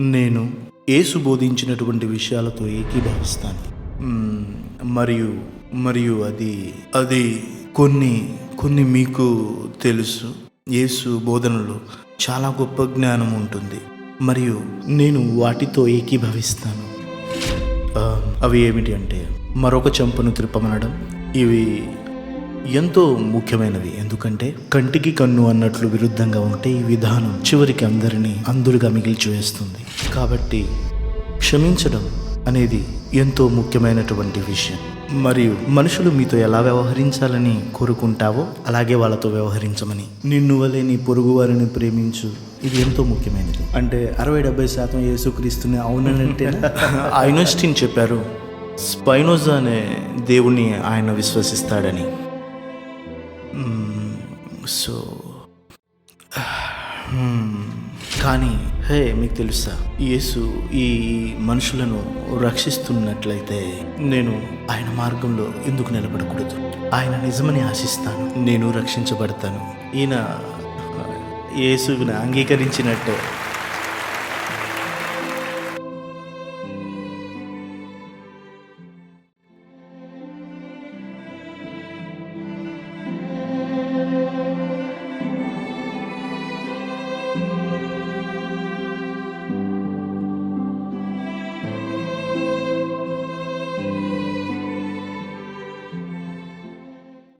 నేను యేసు బోధించినటువంటి విషయాలతో ఏకీభవిస్తాను. మరియు మరియు అది అది కొన్ని కొన్ని మీకు తెలుసు. యేసు బోధనలో చాలా గొప్ప జ్ఞానం ఉంటుంది. మరియు నేను వాటితో ఏకీభవిస్తాను. అవి ఏమిటి అంటే మరొక చెంపను త్రిప్పమనడం ఇవి ఎంతో ముఖ్యమైనది. ఎందుకంటే కంటికి కన్ను అన్నట్లు విరుద్ధంగా ఉంటే ఈ విధానం చివరికి అందరినీ అందులుగా మిగిల్చివేస్తుంది కాబట్టి క్షమించడం అనేది ఎంతో ముఖ్యమైనటువంటి విషయం. మరియు మనుషులు మీతో ఎలా వ్యవహరించాలని కోరుకుంటావో అలాగే వాళ్ళతో వ్యవహరించమని. నిన్ను వలె నీ పొరుగు వారిని ప్రేమించు. ఇది ఎంతో ముఖ్యమైనది. అంటే అరవై డెబ్బై శాతం యేసుక్రీస్తుని అవునంటే ఐనోస్టిన్ చెప్పారు స్పైనోజా అనే దేవుణ్ణి ఆయన విశ్వసిస్తాడని. Hmm, సో hmm, కానీ హే మీకు తెలుసా? యేసు ఈ మనుషులను రక్షిస్తున్నట్లయితే నేను ఆయన మార్గంలో ఎందుకు నిలబడకూడదు? ఆయన నిజమని ఆశిస్తాను నేను రక్షించబడతాను. ఈయన యేసుని అంగీకరించినట్టే.